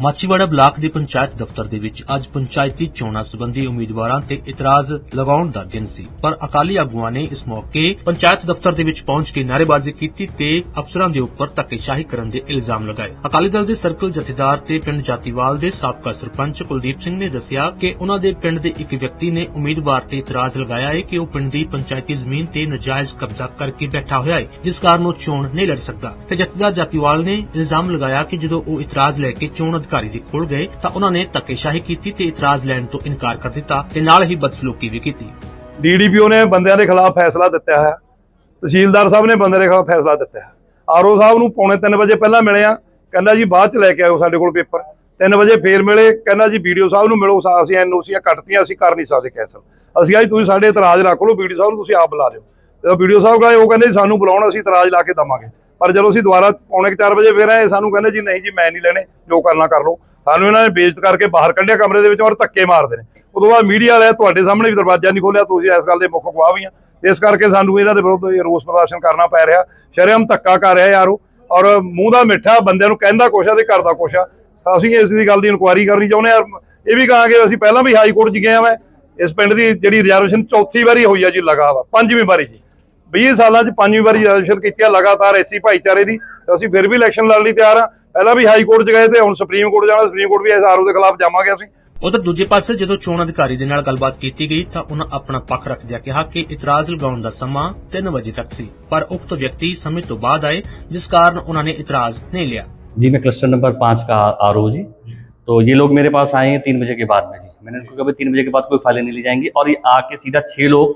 Machhiwara block ਦੇ ਪੰਚਾਇਤ ਦਫ਼ਤਰ ਦੇ ਵਿੱਚ ਅੱਜ ਪੰਚਾਇਤੀ ਚੋਣਾਂ ਸੰਬੰਧੀ ਉਮੀਦਵਾਰਾਂ ਤੇ ਇਤਰਾਜ਼ ਲਗਾਉਣ ਦਾ ਦਿਨ ਸੀ। ਪਰ ਅਕਾਲੀ ਆਗੂਆਂ ਨੇ ਇਸ ਮੌਕੇ ਪੰਚਾਇਤ ਦਫ਼ਤਰ ਦੇ ਵਿੱਚ ਪਹੁੰਚ ਕੇ ਨਾਅਰੇਬਾਜ਼ੀ ਕੀਤੀ ਤੇ ਅਫਸਰਾਂ ਦੇ ਉੱਪਰ ਧੱਕੇਸ਼ਾਹੀ ਕਰਨ ਦੇ ਇਲਜ਼ਾਮ ਲਗਾਏ। ਅਕਾਲੀ ਦਲ ਦੇ ਸਰਕਲ ਜਥੇਦਾਰ ਤੇ ਪਿੰਡ ਜਾਤੀਵਾਲ ਦੇ ਸਾਬਕਾ ਸਰਪੰਚ ਕੁਲਦੀਪ ਸਿੰਘ ਨੇ ਦੱਸਿਆ ਕਿ ਉਹਨਾਂ ਦੇ ਪਿੰਡ ਦੇ ਇੱਕ ਵਿਅਕਤੀ ਨੇ ਉਮੀਦਵਾਰ ਤੇ ਇਤਰਾਜ਼ ਲਗਾਇਆ ਹੈ ਕਿ ਉਹ ਪਿੰਡ ਦੀ ਪੰਚਾਇਤੀ ਜ਼ਮੀਨ ਤੇ ਨਜਾਇਜ਼ ਕਬਜ਼ਾ ਕਰਕੇ ਬੈਠਾ ਹੋਇਆ ਹੈ, ਜਿਸ ਕਾਰਨ ਉਹ ਚੋਣ ਨਹੀਂ ਲੜ ਸਕਦਾ। ਤੇ ਜਥੇਦਾਰ ਜਾਤੀਵਾਲ ਨੇ ਇਲਜ਼ਾਮ ਲਗਾਇਆ ਕਿ ਜਦੋਂ ਉਹ ਇਤਰਾਜ਼ ਲੈ ਕੇ ਚੋਣ ਅਧਿਕਾਰੀ ਦੇ ਕੋਲ ਗਏ ਤਾਂ ਉਹਨਾਂ ਨੇ ਧੱਕੇਸ਼ਾਹੀ ਕੀਤੀ ਤੇ ਇਤਰਾਜ਼ ਲੈਣ ਤੋਂ ਇਨਕਾਰ ਕਰ ਦਿੱਤਾ ਤੇ ਨਾਲ ਹੀ ਬਦਸਲੂਕੀ ਵੀ ਕੀਤੀ। ਡੀਡੀਪੀਓ ਨੇ ਬੰਦਿਆਂ ਦੇ ਖਿਲਾਫ ਫੈਸਲਾ ਦਿੱਤਾ ਹੈ। ਤਹਿਸੀਲਦਾਰ ਸਾਹਿਬ ਨੇ ਬੰਦੇ ਦੇ ਖਿਲਾਫ ਫੈਸਲਾ ਦਿੱਤਾ ਹੈ। ਆਰਓ ਸਾਹਿਬ ਨੂੰ ਪੌਣੇ 3 ਵਜੇ ਪਹਿਲਾਂ ਮਿਲਿਆ ਕਹਿੰਦਾ ਜੀ ਬਾਅਦ ਚ ਲੈ ਕੇ ਆਇਓ ਸਾਡੇ ਕੋਲ ਪੇਪਰ। 3 ਵਜੇ ਫੇਰ ਮਿਲੇ। ਕਹਿੰਦਾ ਜੀ ਵੀਡੀਓ ਸਾਹਿਬ ਨੂੰ ਮਿਲੋ, ਸਾ- ਅਸੀਂ ਐਨਓਸੀਆਂ ਕੱਟਤੀਆਂ, ਅਸੀਂ ਕਰ ਨਹੀਂ ਸਕਦੇ ਕੈਸਲ ਅਸੀਂ ਕਿਹਾ ਜੀ ਤੁਸੀਂ ਸਾਡੇ ਇਤਰਾਜ਼ ਰੱਖ ਲਓ ਵੀਡੀਓ ਸਾਹਿਬ ਨੂੰ ਤੁਸੀਂ ਆਪ ਬੁਲਾ ਲਿਓ ਜਦੋਂ ਵੀਡੀਓ ਸਾਹਿਬ ਗਏ, ਉਹ ਕਹਿੰਦੇ ਜੀ ਸਾਨੂੰ ਬੁਲਾਉਣ, ਅਸੀਂ ਇਤਰਾਜ਼ ਲਾ ਕੇ ਦਵਾਂਗੇ। ਪਰ ਜਦੋਂ ਅਸੀਂ ਦੁਬਾਰਾ ਪੌਣੇ 4 ਵਜੇ ਫੇਰ ਆਏ, ਸਾਨੂੰ ਕਹਿੰਦੇ ਜੀ, ਨਹੀਂ ਜੀ, ਮੈਂ ਨਹੀਂ ਲੈਣੇ, ਜੋ ਕਰਨਾ ਕਰ ਲਓ। ਸਾਨੂੰ ਇਹਨਾਂ ਨੇ ਬੇਇੱਜ਼ਤ ਕਰਕੇ ਬਾਹਰ ਕੱਢਿਆ ਕਮਰੇ ਦੇ ਵਿੱਚ ਔਰ ਧੱਕੇ ਮਾਰਦੇ ਨੇ। ਉਦੋਂ ਬਾਅਦ ਮੀਡੀਆ ਵਾਲੇ ਤੁਹਾਡੇ ਸਾਹਮਣੇ ਵੀ ਦਰਵਾਜ਼ਾ ਨਹੀਂ ਖੋਲਿਆ ਤੁਸੀਂ ਇਸ ਗੱਲ ਦੇ ਮੁੱਖ ਗਵਾਹ ਵੀ ਆ। ਇਸ ਕਰਕੇ ਸਾਨੂੰ ਇਹਨਾਂ ਦੇ ਵਿਰੁੱਧ ਰੋਸ ਪ੍ਰਦਰਸ਼ਨ ਕਰਨਾ ਪੈ ਰਿਹਾ। ਸ਼ਰਮ ਧੱਕਾ ਕਰ ਰਿਹਾ ਯਾਰੋ। ਔਰ ਮੂੰਹ ਦਾ ਮਿੱਠਾ, ਬੰਦਿਆਂ ਨੂੰ ਕਹਿੰਦਾ ਕੁਛ ਆ ਤੇ ਕਰਦਾ ਕੁਛ ਆ। ਅਸੀਂ ਇਸ ਦੀ ਗੱਲ ਦੀ ਇਨਕੁਆਇਰੀ ਕਰਨੀ ਚਾਹੁੰਦੇ ਆ ਇਹ ਵੀ ਕਹਾਂਗੇ, ਅਸੀਂ ਪਹਿਲਾਂ ਵੀ ਹਾਈ ਕੋਰਟ 'ਚ ਗਏ ਆ ਮੈਂ। ਇਸ ਪਿੰਡ ਦੀ ਜਿਹੜੀ ਰਿਜ਼ਰਵੇਸ਼ਨ ਚੌਥੀ ਵਾਰੀ ਹੋਈ ਆ ਜੀ ਲਗਾ ਵਾ ਪੰਜਵੀਂ ਵਾਰੀ ਜੀ। 20 ਸਾਲਾਂ 'ਚ ਪੰਜਵੀਂ ਵਾਰੀ ਰਿਜ਼ਰਵੇਸ਼ਨ ਕੀਤੀ ਆ ਲਗਾਤਾਰ ਐਸੀ ਭਾਈਚਾਰੇ ਦੀ ਤੇ ਅਸੀਂ ਫਿਰ ਵੀ ਇਲੈਕਸ਼ਨ ਲੜਨ ਲਈ ਤਿਆਰ ਆ ਪਹਿਲਾਂ ਵੀ ਹਾਈ ਕੋਰਟ 'ਚ ਗਏ ਤੇ ਹੁਣ ਸੁਪਰੀਮ ਕੋਰਟ ਜਾਣਾ ਸੁਪਰੀਮ ਕੋਰਟ ਵੀ ਇਸ ਆਰਓ ਦੇ ਖਿਲਾਫ ਜਾਵਾਂਗੇ ਅਸੀਂ ਉਧਰ ਦੂਜੇ ਪਾਸੇ ਜਦੋਂ ਚੋਣ ਅਧਿਕਾਰੀ ਦੇ ਨਾਲ ਗੱਲਬਾਤ ਕੀਤੀ ਗਈ ਤਾਂ ਉਹਨਾਂ ਆਪਣਾ ਪੱਖ ਰੱਖਦਿਆਂ ਕਿਹਾ ਕਿ ਇਤਰਾਜ਼ ਲਗਾਉਣ ਦਾ ਸਮਾਂ 3 ਵਜੇ ਤੱਕ ਸੀ ਪਰ ਉਕਤ ਵਿਅਕਤੀ ਸਮੇਂ ਤੋਂ ਬਾਅਦ ਆਏ ਜਿਸ ਕਾਰਨ ਉਹਨਾਂ ਨੇ ਇਤਰਾਜ਼ ਨਹੀਂ ਲਿਆ जी मैं क्लस्टर नंबर पाँच का आर जी तो ये लोग मेरे पास आए हैं तीन बजे के बाद में जी मैंने उनको कहा तीन बजे के बाद कोई फाइलें नहीं ली जाएंगी और ये आके सीधा छः लोग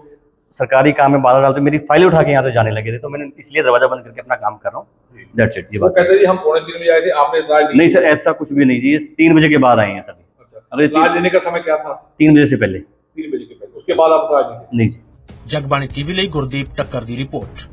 सरकारी काम में बाधा डालते मेरी फाइलें उठा के यहाँ से जाने लगे थे तो मैंने इसलिए दरवाज़ा बंद करके अपना काम कर रहा हूँ। डेट सेट जी बात। कहते जी हम पौने तीन बजे आए थे आपने नहीं सर ऐसा कुछ भी नहीं जी तीन बजे के बाद आए हैं सर अरे लेने का समय क्या था? तीन बजे से पहले। तीन बजे के पहले उसके बाद आप नहीं जी। जगबाणी टीवी लिए गुरदीप टक्कर दी रिपोर्ट।